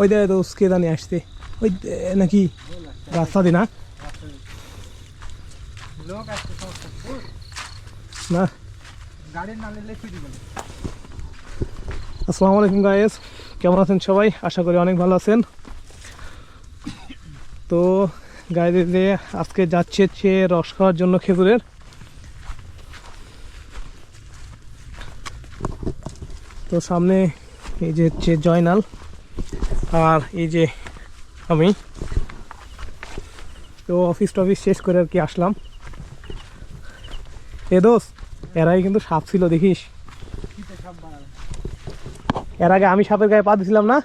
ওই দে তো কে জানি আসতে ওই নাকি? রাস্তা দি না? না। আসসালামু আলাইকুম গায়েস কেমন আছেন সবাই? আশা করি অনেক ভালো আছেন। তো গায়ে যে আজকে যাচ্ছে হচ্ছে রস খাওয়ার জন্য খেজুরের। তো সামনে এই যে হচ্ছে জয়নাল। আর এই যে আমি, তো অফিস টফিস শেষ করে আর কি আসলাম। এ দোষ এরাই কিন্তু সাপ ছিল, দেখিস। এর আগে আমি সাপের গায়ে পা দিছিলাম না?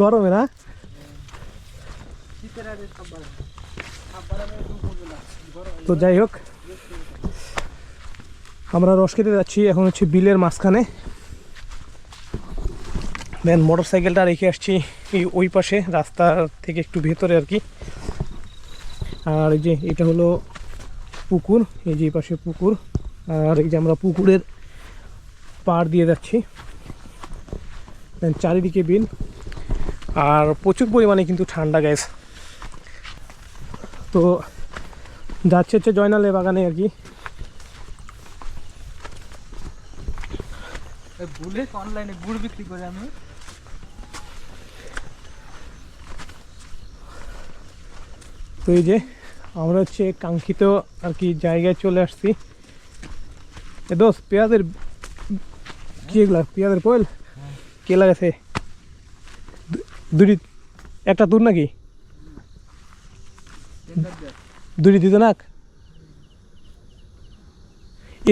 গরমে না? তো যাই হোক, আমরা রস খেতে যাচ্ছি, এখন হচ্ছে বিলের মাঝখানে। দেন মোটর সাইকেলটা রেখে আসছি ওই পাশে রাস্তার থেকে একটু ভেতরে আর কি। আর এই যে এটা হলো পুকুর, এই যে পাশে পুকুর। আর এই যে আমরা পুকুরের পাড় দিয়ে যাচ্ছি। দেন চারিদিকে বিল আর প্রচুর পরিমাণে কিন্তু ঠান্ডা গ্যাস তো যাচ্ছে হচ্ছে জয়নালে বাগানে আর কি। বুলেট অনলাইনে গুড় বিক্রি করে আমি। তো এই যে আমরা হচ্ছে কাঙ্ক্ষিত আর কি জায়গায় চলে আসছি। এ দোষ পেঁয়াজের কি এগুলা? পেঁয়াজের পয়েল কে লাগাছে দুটি একটা দূর নাকি? দুটি দিত নাক?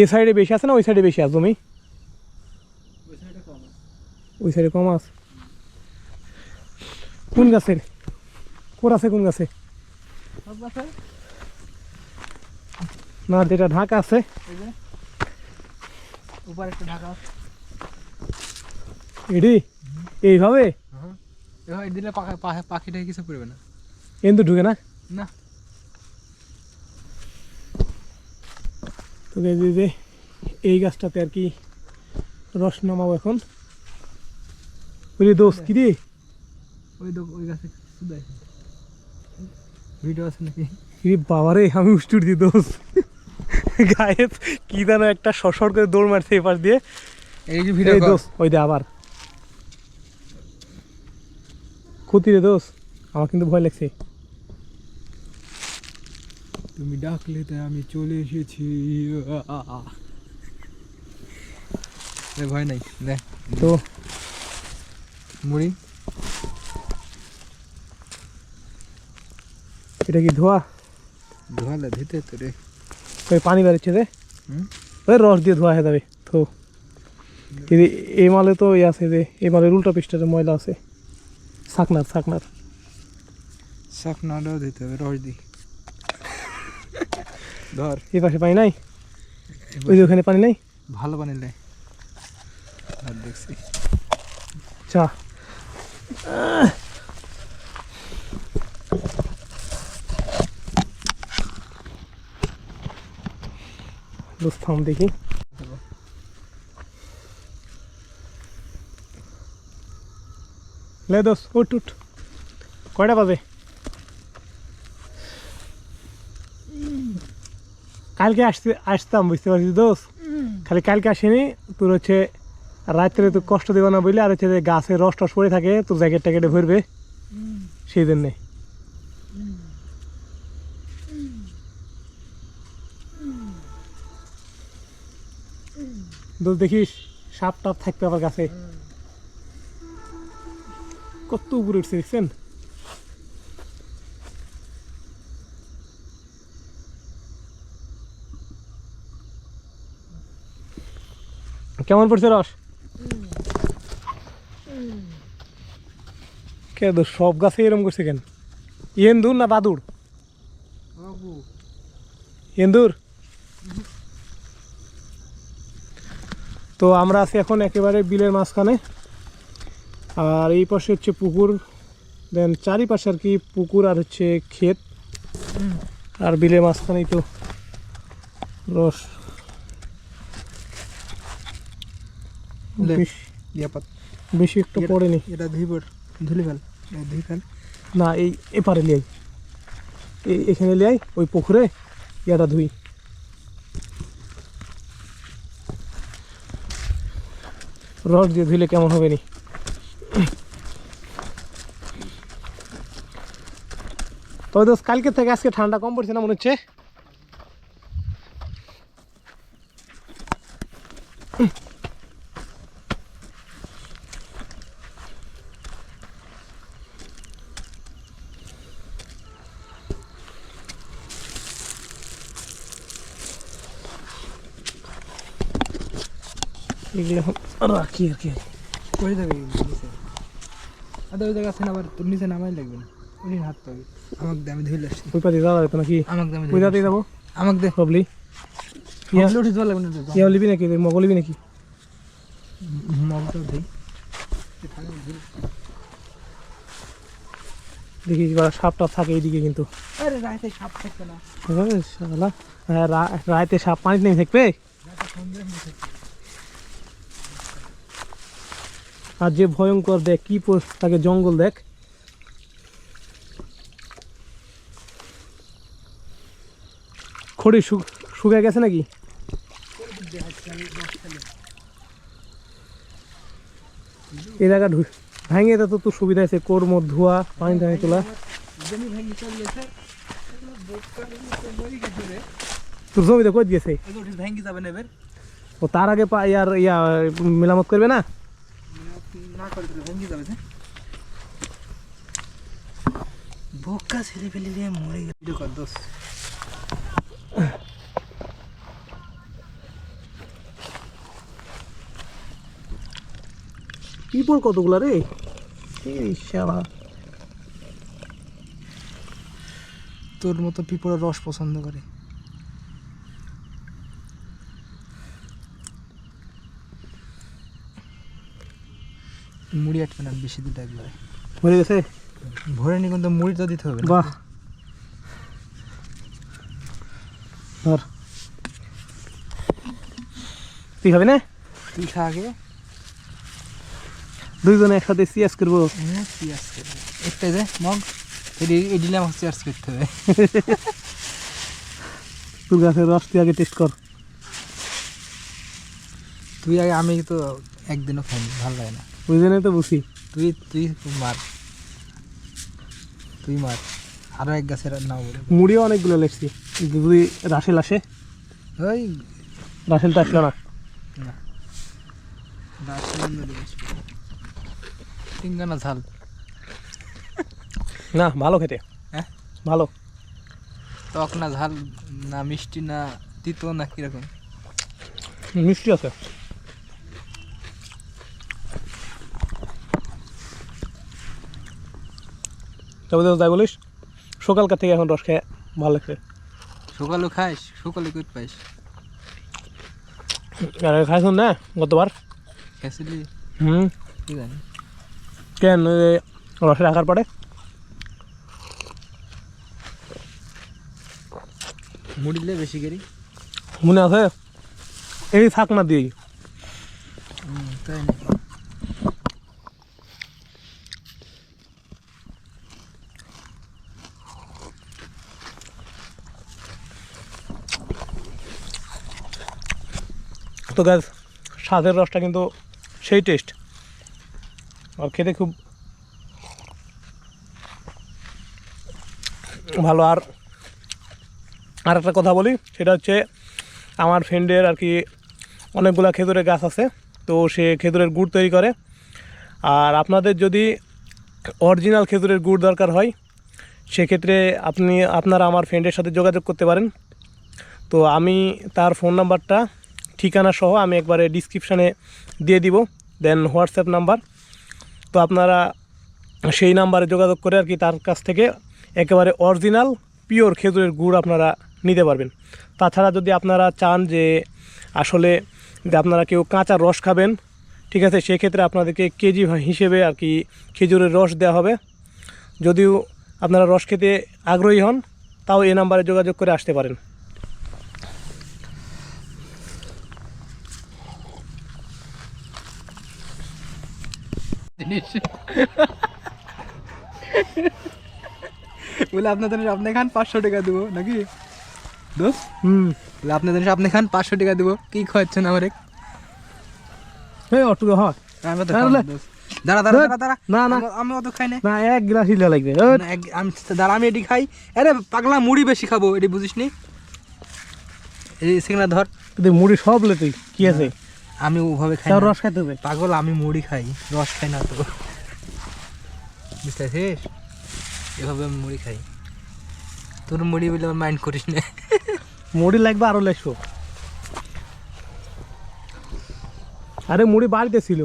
এ সাইডে বেশি আছে না ওই সাইডে বেশি আছে তুমি ওই সাইডে কম আছে। কোন গাছের? কোর আছে কোন গাছে? না যেটা ঢাকা আছে। এই উপরে একটু ঢাকা এডি এইভাবে? এভাবে দিলে পাখিটা কিছু পড়বে না কিন্তু ঢুকে না? না। তো যে- এই গাছটাতে আর কি রস নামাবো এখন। বুঝলি দোষ কি রে? ওই ওই গাছে শুধু ভিডিও আছে নাকি? রে বাবারে আমি উষ্টুর দি দোষ। গায়ে কি যেন একটা সসর করে দৌড় মারছে এপাশ দিয়ে। এই যে এই দোষ ওই দে আবার। ক্ষতি রে দোষ আমার কিন্তু ভয় লাগছে। তুমি ডাকলে তাই আমি চলে এসেছি। ভয় নাই দে তো মুড়ি। এটা কি ধোয়া? ধোয়ালে দিতে তো রে। ওই পানি বেরোচ্ছে রে ওই রস দিয়ে ধোয়া হয়ে যাবে তো কিন্তু এই মালে তো ইয়ে আছে যে এই মালের উল্টা পৃষ্ঠাতে ময়লা আছে। শাকনার শাকনার। শাকনাটাও দিতে হবে রস দি ধর। এই পাশে পানি নাই? ওই যে ওখানে পানি নাই? ভালো বানিলে আর দেখছি। চা দোস্ত দেখি লে দোস্ত, উঠ উঠ। কয়টা বাজে? কালকে আসতে, আসতাম, বুঝতে পারছিস দোস্ত? খালি কালকে আসেনি, তোর হচ্ছে রাত্রে তো কষ্ট দেবো না বলে আর হচ্ছে গাছে রস টস পড়ে থাকে, তোর জ্যাকেট ট্যাকেটে ভরবে। সেই জন্যে। দোষ দেখিস সাপ টাপ থাকবে আবার গাছে কত উপরে উঠছে দেখছেন? কেমন পড়ছে রস? কে সব গাছে এরম করছে কেন? ইন্দুর না বাদুর ইন্দুর তো আমরা আছি এখন একেবারে বিলের মাঝখানে। আর এই পাশে হচ্ছে পুকুর দেন চারিপাশে আর কি পুকুর আর হচ্ছে ক্ষেত। আর বিলের মাঝখানেই তো রস। বেশ একটু পড়েনি। এটা ধুই পড় ধুলি ফেল ধুই ফেল না এই এপারে লিয়াই। এখানে লিয়াই ওই পুকুরে ইয়াটা ধুই। রস দিয়ে ধুইলে কেমন হবে নি? তবে দোস্ত, কালকে থেকে আজকে ঠান্ডা কম পড়ছে না মনে হচ্ছে? এগুলো রাখি আর কি করে নিচে আদা ওই জায়গা আবার তোর নিচে নামাই লাগবে না হাত পাবি আমাকে দে আমি ধুইলে ওই পাতে যাওয়া নাকি আমাকে দে আমি ওই দাঁতেই যাব আমাকে দে প্রবলি ইয়া উঠে যাওয়া লাগবে না ইয়া লিবি নাকি মগল লিবি নাকি মগটা ধুই দেখি সাপটা থাকে এইদিকে কিন্তু আরে রাতে সাপ থাকবে না হ্যাঁ, রাতে সাপ পানিতে নেই থাকবে আর যে ভয়ঙ্কর দেখ কি তাকে জঙ্গল দেখ। খড়ি শুকায় গেছে নাকি? এই জায়গা ভাঙে তো তোর সুবিধা আছে কোর মধ্যে ধোয়া পানি টানি তোলা। গেছে তোর জমিতে কই এবার। ও তার আগে পা ইয়ার ইয়া মেরামত করবে না? বোকা ছেলে ফেলে মরে গেল দোষ পিপড় কতগুলা রে তোর মতো পিঁপড়ের রস পছন্দ করে মুড়ি আটবে না বেশি দিতে একবারে মরে গেছে? ভরে নি কিন্তু মুড়ি তো দিতে হবে বাহ। ধর। তুই হবে না? তুই খা আগে। দুইজনে একসাথে সিয়াস করব। হ্যাঁ চিয়ার্স করবি। একটাই দে মগ। এডি এডিলে আমাকে চিয়ার্স করতে হবে। তোর গাছের রস তুই আগে টেস্ট কর। তুই আগে আমি তো একদিনও খাইনি ভালো লাগে না। ওই জন্যই তো বুঝি। তুই তুই মার। তুই মার। আরও এক গাছের নাও বলে। মুড়িও অনেকগুলো লেখছি। যদি রাসেল আসে? ওই রাসেল তো আসলো না। না। টিঙ্গানা ঝাল। না ভালো খেতে। হ্যাঁ? ভালো। টক না ঝাল না মিষ্টি না তিতো না কীরকম? মিষ্টি আছে। তবে তো যাই বলিস সকালকার থেকে এখন রস খেয়ে ভালো লাগছে। সকালেও খাইস সকালে কই পাইস? আর খাইছুন না গতবার? খেয়েছিলি? হুম। কি জানি কেন রসে রাখার পরে মুড়িলে বেশি করি। মনে আছে? এই থাক না দিই তাই নাকি? তো গ্যাস স্বাদের রসটা কিন্তু সেই টেস্ট আর খেতে খুব ভালো। আর আর একটা কথা বলি, সেটা হচ্ছে আমার ফ্রেন্ডের আর কি অনেকগুলা খেজুরের গাছ আছে, তো সে খেজুরের গুড় তৈরি করে। আর আপনাদের যদি অরিজিনাল খেজুরের গুড় দরকার হয়, সেক্ষেত্রে আপনি, আপনারা আমার ফ্রেন্ডের সাথে যোগাযোগ করতে পারেন। তো আমি তার ফোন নাম্বারটা ঠিকানা সহ আমি একবারে ডিসক্রিপশানে দিয়ে দিব দেন হোয়াটসঅ্যাপ নাম্বার তো আপনারা সেই নাম্বারে যোগাযোগ করে আর কি তার কাছ থেকে একেবারে অরিজিনাল পিওর খেজুরের গুড় আপনারা নিতে পারবেন। তাছাড়া যদি আপনারা চান যে আসলে যে আপনারা কেউ কাঁচা রস খাবেন, ঠিক আছে, সেক্ষেত্রে আপনাদেরকে কেজি হিসেবে আর কি খেজুরের রস দেওয়া হবে। যদিও আপনারা রস খেতে আগ্রহী হন, তাও এই নাম্বারে যোগাযোগ করে আসতে পারেন। জিনিস বলে জিনিস আপনি খান পাঁচশো টাকা দেবো নাকি? দোষ হুম বলে জিনিস আপনি খান পাঁচশো টাকা দেবো। কি খাওয়াচ্ছেন আমার? এই অটুকু হয় আমি তো দাঁড়া দাঁড়া দাঁড়া দাঁড়া। না, না। আমি- অত খাই না। না এক গ্লাস হিলে লাগবে। আমি দাঁড়া আমি এটি খাই। আরে পাগলা মুড়ি বেশি খাব এটি বুঝিস নি এই সিংলা ধর। মুড়ি সব লে তুই কি আছে? আমি ওভাবে খাই রস খাইতে হবে? পাগল আমি মুড়ি খাই। রস খাই না তো। বুঝতে পারছিস এভাবে আমি মুড়ি খাই। তোর মুড়ি বলে আমার মাইন্ড করিস না। মুড়ি লাগবে আরও লেসো। আরে মুড়ি বাড়িতে ছিল।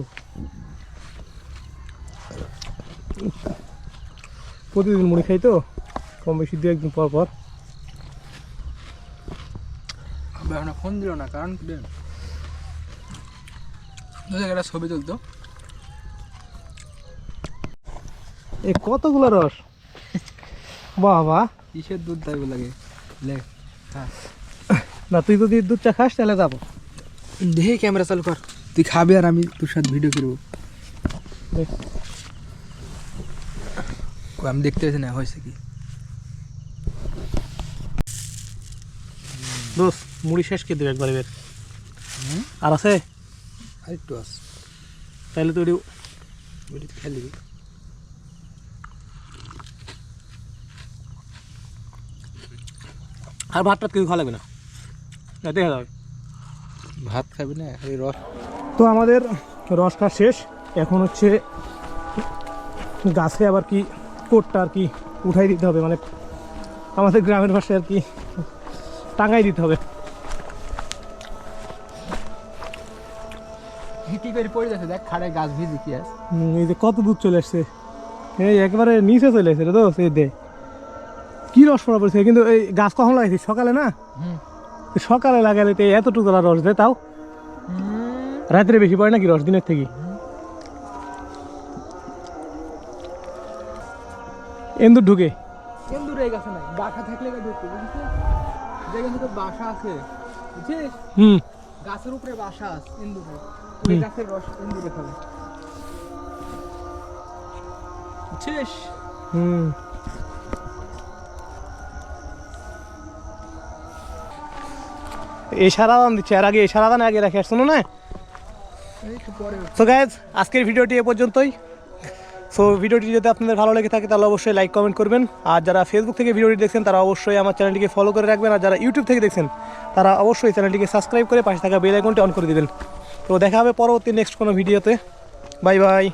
প্রতিদিন মুড়ি খাই তো কম বেশি দু একদিন পর পর। ফোন দিল না কারণ? দু একটা ছবি তুলতো। এ কতগুলো রস? বাহ বাহ কিসের দুধ তাই লাগে লে না তুই যদি দুধটা খাস তাহলে যাব। দেখে ক্যামেরা চালু কর। তুই খাবি আর আমি তোর সাথে ভিডিও করব। আমি দেখতে পাচ্ছি না হয়েছে কি? দোস্ত মুড়ি শেষ কে দেবে একবার এবার। আর আছে? আর একটু আস তাহলে তো ওটি ওইটা খেলি আর ভাত টাত কিছু খাওয়া লাগবে না? না, দেখা যাবে ভাত খাবি না এই রস। তো আমাদের রস খাওয়া শেষ। এখন হচ্ছে গাছে আবার কি কোটটা আর কি উঠাই দিতে হবে মানে আমাদের গ্রামের ভাষায় আর কি টাঙাই দিতে হবে। কি পড়ে যাচ্ছে দেখ খাড়ে গাছ ভিজি কি আছে। এই যে কত দূর চলে আসছে। এই একেবারে নিচে চলে আসছে রে তো সেই দে। কি রস পড়া পড়ছে কিন্তু এই গাছ কখন লাগাইছি সকালে না? সকালে লাগালে তো এতটুকু রস দেয় তাও? রাত্রে বেশি পড়ে নাকি রস দিনের থেকে? এন্দুর ঢুকে। কেন্দুর এই গাছে নাই বাসা থাকলে ঢুকতে বুঝছিস বাসা আছে বুঝছিস? হুম। গাছের উপরে বাসা আছে গাছের রস ইন্দুরে খাবে বুঝছিস হুম। এই সারা দান দিচ্ছে আর আগে এই সারা দান আগে রাখে শোনো না? সো গাইজ আজকের ভিডিওটি এ পর্যন্তই। সো ভিডিওটি যদি আপনাদের ভালো লেগে থাকে তাহলে অবশ্যই লাইক কমেন্ট করবেন। আর যারা ফেসবুক থেকে ভিডিওটি দেখছেন তারা অবশ্যই আমার চ্যানেলটিকে ফলো করে রাখবেন। আর যারা ইউটিউব থেকে দেখছেন তারা অবশ্যই চ্যানেলটিকে সাবস্ক্রাইব করে পাশে থাকা বেল আইকনটি অন করে দিবেন। তো দেখা হবে পরবর্তী নেক্সট কোনো ভিডিওতে বাই বাই